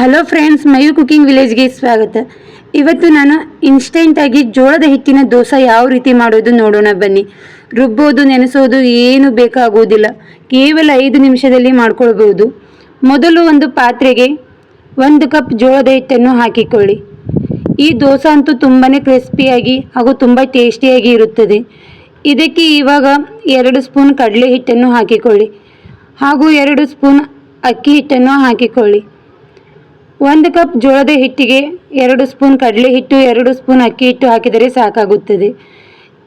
Hello friends Mayu cooking ವಿಲೇಜ್ಗೆ ಸ್ವಾಗತ. ಇವತ್ತು ನಾನು ಇನ್ಸ್ಟೆಂಟಾಗಿ ಜೋಳದ ಹಿಟ್ಟಿನ ದೋಸೆ ಯಾವ ರೀತಿ ಮಾಡೋದು ನೋಡೋಣ ಬನ್ನಿ. ರುಬ್ಬೋದು, ನೆನೆಸೋದು ಏನು ಬೇಕಾಗುವುದಿಲ್ಲ. ಕೇವಲ ಐದು ನಿಮಿಷದಲ್ಲಿ ಮಾಡ್ಕೊಳ್ಬೋದು ಮೊದಲು ಒಂದು ಪಾತ್ರೆಗೆ ಒಂದು ಕಪ್ ಜೋಳದ ಹಿಟ್ಟನ್ನು ಹಾಕಿಕೊಳ್ಳಿ. ಈ ದೋಸೆ ಅಂತೂ ತುಂಬಾ ಕ್ರಿಸ್ಪಿಯಾಗಿ ಹಾಗೂ ತುಂಬ ಟೇಸ್ಟಿಯಾಗಿ ಇರುತ್ತದೆ. ಇದಕ್ಕೆ ಇವಾಗ ಎರಡು ಸ್ಪೂನ್ ಕಡಲೆ ಹಿಟ್ಟನ್ನು ಹಾಕಿಕೊಳ್ಳಿ ಹಾಗೂ ಎರಡು ಸ್ಪೂನ್ ಅಕ್ಕಿ ಹಿಟ್ಟನ್ನು ಹಾಕಿಕೊಳ್ಳಿ. ಒಂದು ಕಪ್ ಜೋಳದ ಹಿಟ್ಟಿಗೆ ಎರಡು ಸ್ಪೂನ್ ಕಡಲೆ ಹಿಟ್ಟು, ಎರಡು ಸ್ಪೂನ್ ಅಕ್ಕಿ ಹಿಟ್ಟು ಹಾಕಿದರೆ ಸಾಕಾಗುತ್ತದೆ.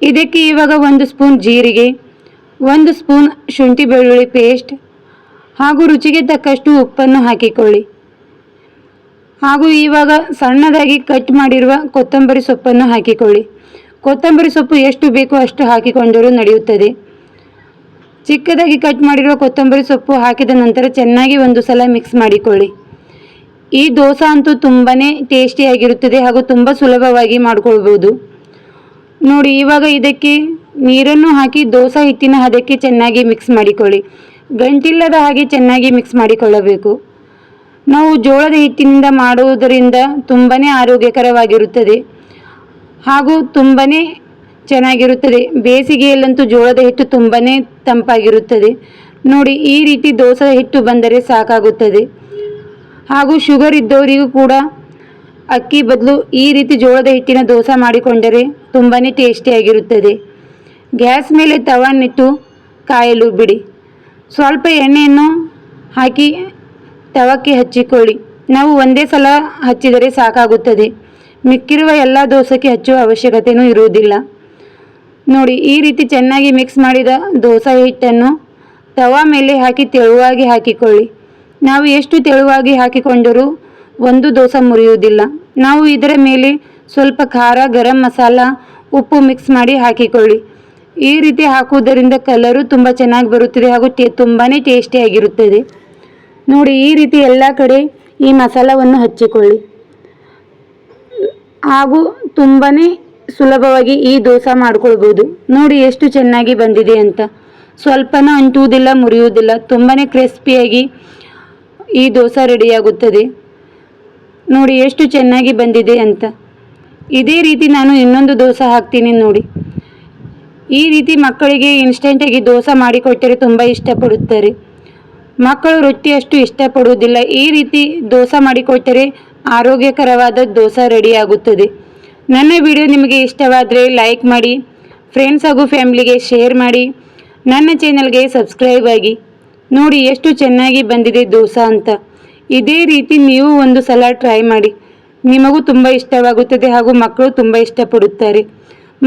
ಇದಕ್ಕೆ ಇವಾಗ ಒಂದು ಸ್ಪೂನ್ ಜೀರಿಗೆ, ಒಂದು ಸ್ಪೂನ್ ಶುಂಠಿ ಬೆಳ್ಳುಳ್ಳಿ ಪೇಸ್ಟ್ ಹಾಗೂ ರುಚಿಗೆ ತಕ್ಕಷ್ಟು ಉಪ್ಪನ್ನು ಹಾಕಿಕೊಳ್ಳಿ. ಹಾಗೂ ಇವಾಗ ಸಣ್ಣದಾಗಿ ಕಟ್ ಮಾಡಿರುವ ಕೊತ್ತಂಬರಿ ಸೊಪ್ಪನ್ನು ಹಾಕಿಕೊಳ್ಳಿ. ಕೊತ್ತಂಬರಿ ಸೊಪ್ಪು ಎಷ್ಟು ಬೇಕೋ ಅಷ್ಟು ಹಾಕಿಕೊಂಡರೂ ನಡೆಯುತ್ತದೆ. ಚಿಕ್ಕದಾಗಿ ಕಟ್ ಮಾಡಿರುವ ಕೊತ್ತಂಬರಿ ಸೊಪ್ಪು ಹಾಕಿದ ನಂತರ ಚೆನ್ನಾಗಿ ಒಂದು ಸಲ ಮಿಕ್ಸ್ ಮಾಡಿಕೊಳ್ಳಿ. ಈ ದೋಸೆ ಅಂತೂ ತುಂಬಾ ಟೇಸ್ಟಿಯಾಗಿರುತ್ತದೆ ಹಾಗೂ ತುಂಬ ಸುಲಭವಾಗಿ ಮಾಡ್ಕೊಳ್ಬೋದು. ನೋಡಿ, ಇವಾಗ ಇದಕ್ಕೆ ನೀರನ್ನು ಹಾಕಿ ದೋಸೆ ಹಿಟ್ಟಿನ ಹದಕ್ಕೆ ಚೆನ್ನಾಗಿ ಮಿಕ್ಸ್ ಮಾಡಿಕೊಳ್ಳಿ. ಗಂಟಿಲ್ಲದ ಹಾಗೆ ಚೆನ್ನಾಗಿ ಮಿಕ್ಸ್ ಮಾಡಿಕೊಳ್ಳಬೇಕು. ನಾವು ಜೋಳದ ಹಿಟ್ಟಿನಿಂದ ಮಾಡುವುದರಿಂದ ತುಂಬಾ ಆರೋಗ್ಯಕರವಾಗಿರುತ್ತದೆ ಹಾಗೂ ತುಂಬಾ ಚೆನ್ನಾಗಿರುತ್ತದೆ. ಬೇಸಿಗೆಯಲ್ಲಂತೂ ಜೋಳದ ಹಿಟ್ಟು ತುಂಬಾ ತಂಪಾಗಿರುತ್ತದೆ. ನೋಡಿ, ಈ ರೀತಿ ದೋಸೆ ಹಿಟ್ಟು ಬಂದರೆ ಸಾಕಾಗುತ್ತದೆ. ಹಾಗೂ ಶುಗರ್ ಇದ್ದವರಿಗೂ ಕೂಡ ಅಕ್ಕಿ ಬದಲು ಈ ರೀತಿ ಜೋಳದ ಹಿಟ್ಟಿನ ದೋಸೆ ಮಾಡಿಕೊಂಡರೆ ತುಂಬಾ ಟೇಸ್ಟಿಯಾಗಿರುತ್ತದೆ ಗ್ಯಾಸ್ ಮೇಲೆ ತವನ್ನಿಟ್ಟು ಕಾಯಲು ಬಿಡಿ. ಸ್ವಲ್ಪ ಎಣ್ಣೆಯನ್ನು ಹಾಕಿ ತವಕ್ಕೆ ಹಚ್ಚಿಕೊಳ್ಳಿ. ನಾವು ಒಂದೇ ಸಲ ಹಚ್ಚಿದರೆ ಸಾಕಾಗುತ್ತದೆ. ಮಿಕ್ಕಿರುವ ಎಲ್ಲ ದೋಸೆಗೆ ಹಚ್ಚುವ ಅವಶ್ಯಕತೆಯೂ ಇರುವುದಿಲ್ಲ. ನೋಡಿ, ಈ ರೀತಿ ಚೆನ್ನಾಗಿ ಮಿಕ್ಸ್ ಮಾಡಿದ ದೋಸೆ ಹಿಟ್ಟನ್ನು ತವಾ ಮೇಲೆ ಹಾಕಿ ತೆಳುವಾಗಿ ಹಾಕಿಕೊಳ್ಳಿ. ನಾವು ಎಷ್ಟು ತೆಳುವಾಗಿ ಹಾಕಿಕೊಂಡರೂ ಒಂದು ದೋಸೆ ಮುರಿಯುವುದಿಲ್ಲ. ನಾವು ಇದರ ಮೇಲೆ ಸ್ವಲ್ಪ ಖಾರ, ಗರಂ ಮಸಾಲ, ಉಪ್ಪು ಮಿಕ್ಸ್ ಮಾಡಿ ಹಾಕಿಕೊಳ್ಳಿ. ಈ ರೀತಿ ಹಾಕುವುದರಿಂದ ಕಲರು ತುಂಬ ಚೆನ್ನಾಗಿ ಬರುತ್ತದೆ ಹಾಗೂ ಟೇ ತುಂಬಾ ಟೇಸ್ಟಿಯಾಗಿರುತ್ತದೆ ನೋಡಿ, ಈ ರೀತಿ ಎಲ್ಲ ಕಡೆ ಈ ಮಸಾಲವನ್ನು ಹಚ್ಚಿಕೊಳ್ಳಿ. ಹಾಗೂ ತುಂಬಾ ಸುಲಭವಾಗಿ ಈ ದೋಸೆ ಮಾಡ್ಕೊಳ್ಬೋದು. ನೋಡಿ, ಎಷ್ಟು ಚೆನ್ನಾಗಿ ಬಂದಿದೆ ಅಂತ. ಸ್ವಲ್ಪನೂ ಅಂಟುವುದಿಲ್ಲ, ಮುರಿಯುವುದಿಲ್ಲ. ತುಂಬಾ ಕ್ರಿಸ್ಪಿಯಾಗಿ ಈ ದೋಸೆ ರೆಡಿಯಾಗುತ್ತದೆ. ನೋಡಿ ಎಷ್ಟು ಚೆನ್ನಾಗಿ ಬಂದಿದೆ ಅಂತ. ಇದೇ ರೀತಿ ನಾನು ಇನ್ನೊಂದು ದೋಸೆ ಹಾಕ್ತೀನಿ ನೋಡಿ. ಈ ರೀತಿ ಮಕ್ಕಳಿಗೆ ಇನ್ಸ್ಟೆಂಟಾಗಿ ದೋಸೆ ಮಾಡಿಕೊಟ್ಟರೆ ತುಂಬ ಇಷ್ಟಪಡುತ್ತಾರೆ. ಮಕ್ಕಳು ರೊಟ್ಟಿ ಅಷ್ಟು ಇಷ್ಟಪಡುವುದಿಲ್ಲ. ಈ ರೀತಿ ದೋಸೆ ಮಾಡಿಕೊಟ್ಟರೆ ಆರೋಗ್ಯಕರವಾದ ದೋಸೆ ರೆಡಿಯಾಗುತ್ತದೆ. ನನ್ನ ವಿಡಿಯೋ ನಿಮಗೆ ಇಷ್ಟವಾದರೆ ಲೈಕ್ ಮಾಡಿ ಫ್ರೆಂಡ್ಸ್ ಹಾಗೂ ಫ್ಯಾಮಿಲಿಗೆ ಶೇರ್ ಮಾಡಿ, ನನ್ನ ಚಾನಲ್ಗೆ ಸಬ್ಸ್ಕ್ರೈಬ್ ಆಗಿ. ನೋಡಿ ಎಷ್ಟು ಚೆನ್ನಾಗಿ ಬಂದಿದೆ ದೋಸೆ ಅಂತ. ಇದೇ ರೀತಿ ನೀವು ಒಂದು ಸಲ ಟ್ರೈ ಮಾಡಿ. ನಿಮಗೂ ತುಂಬ ಇಷ್ಟವಾಗುತ್ತದೆ ಹಾಗೂ ಮಕ್ಕಳು ತುಂಬ ಇಷ್ಟಪಡುತ್ತಾರೆ.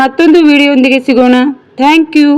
ಮತ್ತೊಂದು ವಿಡಿಯೋದೊಂದಿಗೆ ಸಿಗೋಣ. Thank you